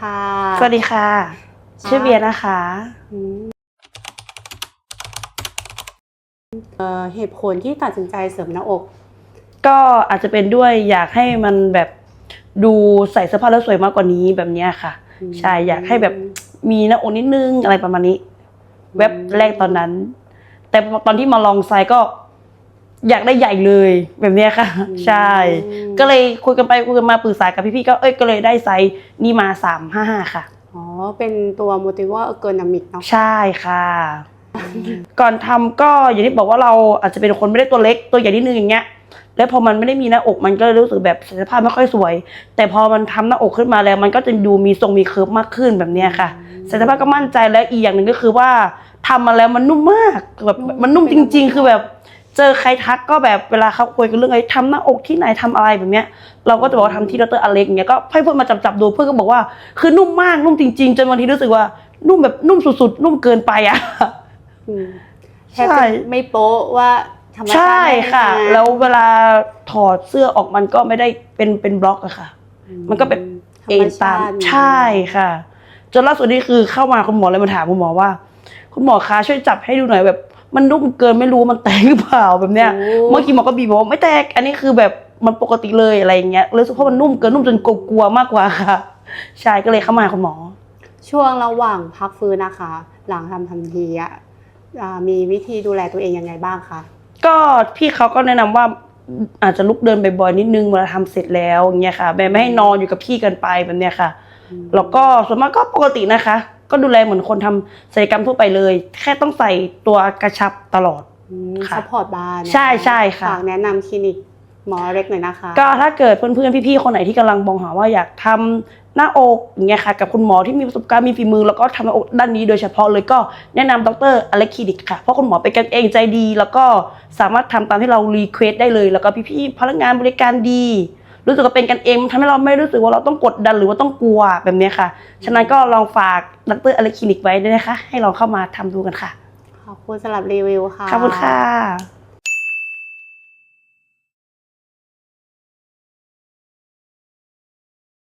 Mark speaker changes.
Speaker 1: ค่ะ
Speaker 2: สวัสดีค่ะ ชื่อเบียร์นะคะ
Speaker 1: อืมเอ่อเหตุผลที่ตัดสินใจเสริมหน้าอก
Speaker 2: ก็อาจจะเป็นด้วยอยากให้มันแบบดูใส่เสื้อผ้าแล้วสวยมากกว่านี้แบบเนี้ยค่ะ
Speaker 1: อืม
Speaker 2: ใช่อยากให้แบบมีหน้าอกนิดนึงอะไรประมาณนี้ เว็บแรกตอนนั้น แต่ตอนที่มาลองไซส์ก็ อยากได้ใหญ่เลยแบบเนี้ยค่ะ ใช่ ก็เลยคุยกันไปคุยกันมาปรึกษากับพี่ๆก็เอ้ยก็เลยได้ไซส์นี่มาสามห้าห้าค่ะ
Speaker 1: อ๋อเป็นตัวโมติว่าเออร์นามิกเนาะ
Speaker 2: ใช่ค่ะ ก่อนทำก็อย่างที่บอกว่าเราอาจจะเป็นคนไม่ได้ตัวเล็กตัวใหญ่นิดนึงอย่างเงี้ยแล้วพอมันไม่ได้มีหน้าอกมันก็เลยรู้สึกแบบสภาพไม่ค่อยสวย แต่พอมันทำหน้าอกขึ้นมาแล้ว มันก็จะดูมีทรงมีเคิร์ฟมากขึ้นแบบเนี้ยค่ะสภาพก็มั่นใจและอีกอย่างหนึ่งก็คือว่าทำมาแล้วมันนุ่มมากแบบมันนุ่มจริง ๆ คือแบบ เจอใครทักก็แบบเวลาเขาคุยกันเรื่องไอ้ทำหน้าอกที่ไหนทำอะไรแบบเนี้ย เราก็จะบอกว่าทำที่ดรอเล็กอย่างเงี้ยก็ให้เพื่อนมาจับจับๆดูเพื่อนก็บอกว่า คือนุ่มมากนุ่มจริง ๆ จนบางทีรู้สึกว่านุ่มแบบนุ่มสุดๆ นุ่มเกินไปอะ
Speaker 1: อืมแท
Speaker 2: ใช่
Speaker 1: บจะไม่โป๊ะว่าธรรมชาติ
Speaker 2: ใช่ค่ะ
Speaker 1: ได้มา
Speaker 2: แล้วเวลาถอดเสื้อออกมันก็ไม่ได้เป็นเป็นบล็อกอะค่ะ มันก็แบบ
Speaker 1: ธร
Speaker 2: เอ
Speaker 1: รม
Speaker 2: งตาม
Speaker 1: ชติ
Speaker 2: ใช่ค่ะ จนล่าสุดนี่คือเข้ามาคุณหมอเลยมาถามคุณหมอว่า คุณหมอคะช่วยจับให้ดูหน่อยแบบ มันนุ่มเกินไม่รู้มันแตกหรือเปล่าแบบเนี้ย
Speaker 1: โอ้
Speaker 2: เมื่อกี้หมอก็บีบบอกว่าไม่แตก อันนี้คือแบบมันปกติเลยอะไรอย่างเงี้ยเลยรู้สึกว่ามันนุ่มเกินนุ่มจนกลัวๆมากกว่าค่ะใช่ก็เลยเข้ามาหาคุณหมอ
Speaker 1: ช่วงระหว่างพักฟื้นนะคะ หลังทำทันทีอะอ่ามีวิธีดูแลตัวเองยังไงบ้างคะ
Speaker 2: ก็พี่เขาก็แนะนำว่าอาจจะลุกเดินบ่อยๆนิดนึงเวลาทำเสร็จแล้วอย่างเงี้ยค่ะแบบไม่ให้นอนอยู่กับที่เกินไปแบบเนี้ยค่ะแล้วก็ส่วนมากก็ปกตินะคะ ก็ดูแลเหมือนคนทำศัลยกรรมทั่วไปเลย แค่ต้องใส่ตัวกระชับตลอด ค่ะ
Speaker 1: ซัพพอร์ตบาร์
Speaker 2: ใช่ใช่ค่ะ
Speaker 1: ฝากแนะนำคลินิกหมอเล็กหน่อยนะคะ
Speaker 2: ก็ถ้าเกิดเพื่อนๆพี่ๆคนไหนที่กำลังมองหาว่าอยากทำหน้าอกอย่างเงี้ยค่ะ กับคุณหมอที่มีประสบการณ์มีฝีมือ แล้วก็ทำหน้าอกด้านนี้โดยเฉพาะเลยก็แนะนำดรอเล็กคลินิกค่ะ เพราะคุณหมอเป็นกันเองใจดี แล้วก็สามารถทำตามที่เรารีเควสได้เลย แล้วก็พี่ๆพนักงานบริการดี รู้สึกว่าเป็นกันเองทำให้เราไม่รู้สึกว่าเราต้องกดดันหรือว่าต้องกลัวแบบเนี้ยค่ะ ฉะนั้นก็ลองฝากดรอเล็กคลินิกไว้ด้วยนะคะ ให้ลองเข้ามาทำดูกันค่ะ
Speaker 1: ขอบคุณสำหรับรีวิวค่ะ
Speaker 2: ขอบคุณค่ะ